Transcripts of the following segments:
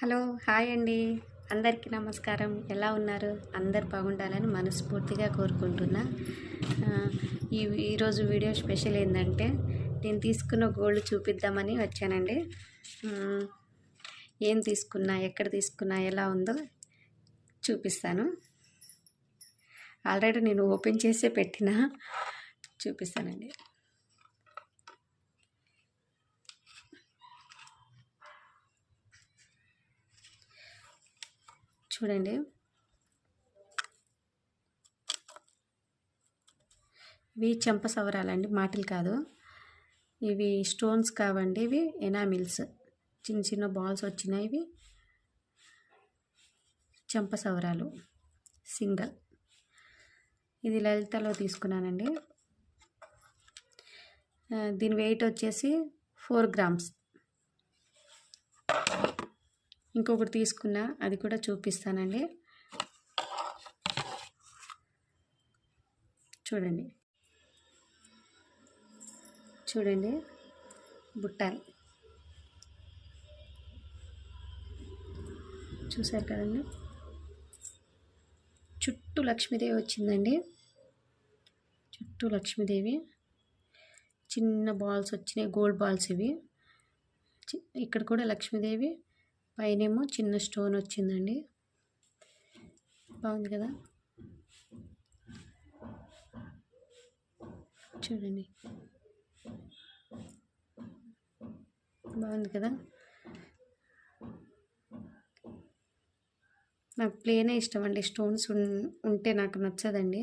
Hello hi అండి. అందరికీ నమస్కారం. ఎలా ఉన్నారు? అందరు బాగుండాలని మనస్ఫూర్తిగా కోరుకుంటున్నా. ఈ ఈరోజు వీడియో స్పెషల్ ఏంటంటే నేను తీసుకున్న గోల్డ్ చూపిద్దామని వచ్చానండి. ఏం తీసుకున్నా ఎక్కడ తీసుకున్నా ఎలా ఉందో చూపిస్తాను. ఆల్రెడీ నేను ఓపెన్ చేసే పెట్టిన చూపిస్తానండి. చూడండి. ఇవి చెంప సవరాలండి మాటలు కాదు. ఇవి స్టోన్స్ కావండి ఇవి ఎనామిల్స్. చిన్న చిన్న బాల్స్ వచ్చినాయి ఇవి చెంప సవరాలు సింగల్. ఇది లలితలో తీసుకున్నానండి. దీని వెయిట్ వచ్చేసి ఫోర్ గ్రామ్స్. ఇంకొకటి తీసుకున్నా అది కూడా చూపిస్తానండి. చూడండి. చూడండి. బుట్టాలు. చూసారు కదండి? చుట్టూ లక్ష్మీదేవి వచ్చిందండి. చుట్టూ లక్ష్మీదేవి. చిన్న బాల్స్ వచ్చినాయి గోల్డ్ బాల్స్ ఇవి. చి- ఇక్కడ కూడా లక్ష్మీదేవి. పైనేమో చిన్న స్టోన్ వచ్చిందండి. బాగుంది కదా? చూడండి. బాగుంది కదా? నాకు ప్లేనే ఇష్టం అండి స్టోన్స్ ఉంటే నాకు నచ్చదండి.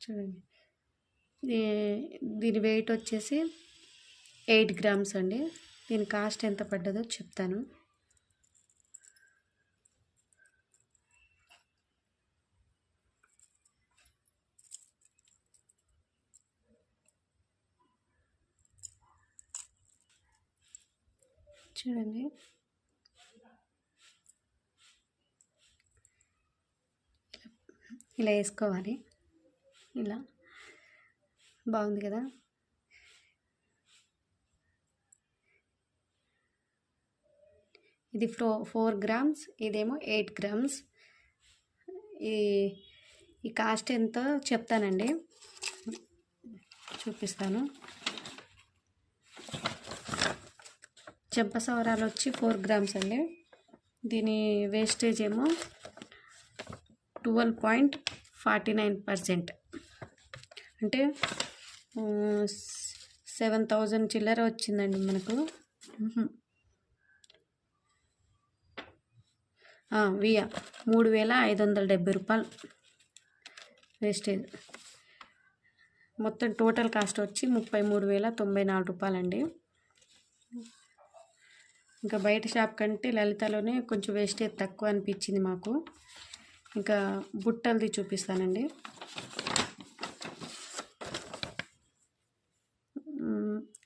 చూడండి. దీని వెయిట్ వచ్చేసి ఎయిట్ గ్రామ్స్ అండి. దీని కాస్ట్ ఎంత పడ్డదో చెప్తాను. చూడండి. ఇలా వేసుకోవాలి. ఇలా. బాగుంది కదా? ఇది ఫ్రో ఫోర్ గ్రామ్స్ ఇదేమో ఎయిట్ గ్రామ్స్. ఈ ఈ కాస్ట్ ఎంతో చెప్తానండి? చూపిస్తాను. చెంపసవరాలు వచ్చి ఫోర్ గ్రామ్స్ అండి. దీని వేస్టేజ్ ఏమో twelve point forty nine percent. అంటే సెవెన్ థౌజండ్ చిల్లర వచ్చిందండి మనకు. వియా మూడు వేల ఐదు వందల డెబ్బై రూపాయలు. వేస్టేజ్. మొత్తం టోటల్ కాస్ట్ వచ్చి ముప్పై మూడు వేల తొంభై నాలుగు రూపాయలండి. ఇంకా బయట షాప్ కంటే లలితలోనే కొంచెం వేస్టేజ్ తక్కువ అనిపించింది మాకు. ఇంకా బుట్టలది చూపిస్తానండి.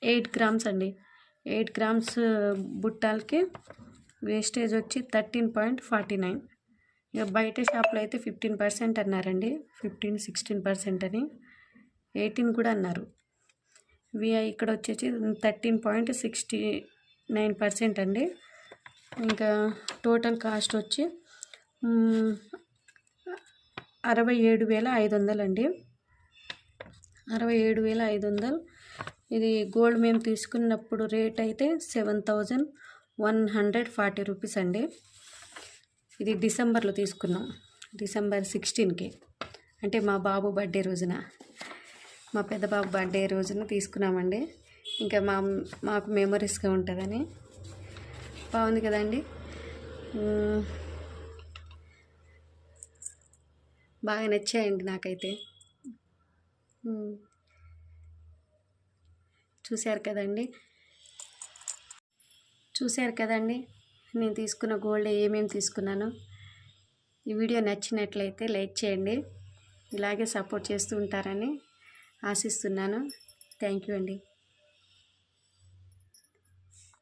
ఎయిట్ గ్రామ్స్ అండి. ఎయిట్ గ్రామ్స్ బుట్టాలకి వేస్టేజ్ వచ్చి థర్టీన్ పాయింట్ ఫార్టీ నైన్. ఇక బయట షాప్లో అయితే ఫిఫ్టీన్ పర్సెంట్ అన్నారండి. ఫిఫ్టీన్ సిక్స్టీన్ పర్సెంట్ అని ఎయిటీన్ కూడా అన్నారు. విఐ ఇక్కడ వచ్చేసి thirteen point sixty nine percent అండి. ఇంకా టోటల్ కాస్ట్ వచ్చి అరవై ఏడు వేల ఐదు వందలండి అరవై ఏడు వేల ఐదు వందలు. ఇది గోల్డ్ మేము తీసుకున్నప్పుడు రేట్ అయితే seven thousand one hundred forty rupees అండి. ఇది డిసెంబర్లో తీసుకున్నాం. డిసెంబర్ సిక్స్టీన్కి. అంటే మా బాబు బర్త్డే రోజున. మా పెద్ద బాబు బర్త్డే రోజున తీసుకున్నామండి. ఇంకా మా మాకు మెమరీస్గా ఉంటుందని. బాగుంది కదండి. బాగా నచ్చాయండి నాకైతే. చూశారు కదండి. చూశారు కదండి. నేను తీసుకున్న గోల్డ్ ఏమేమి తీసుకున్నాను. ఈ వీడియో నచ్చినట్లయితే లైక్ చేయండి. ఇలాగే సపోర్ట్ చేస్తూ ఉంటారని ఆశిస్తున్నాను. థ్యాంక్ యూ అండి.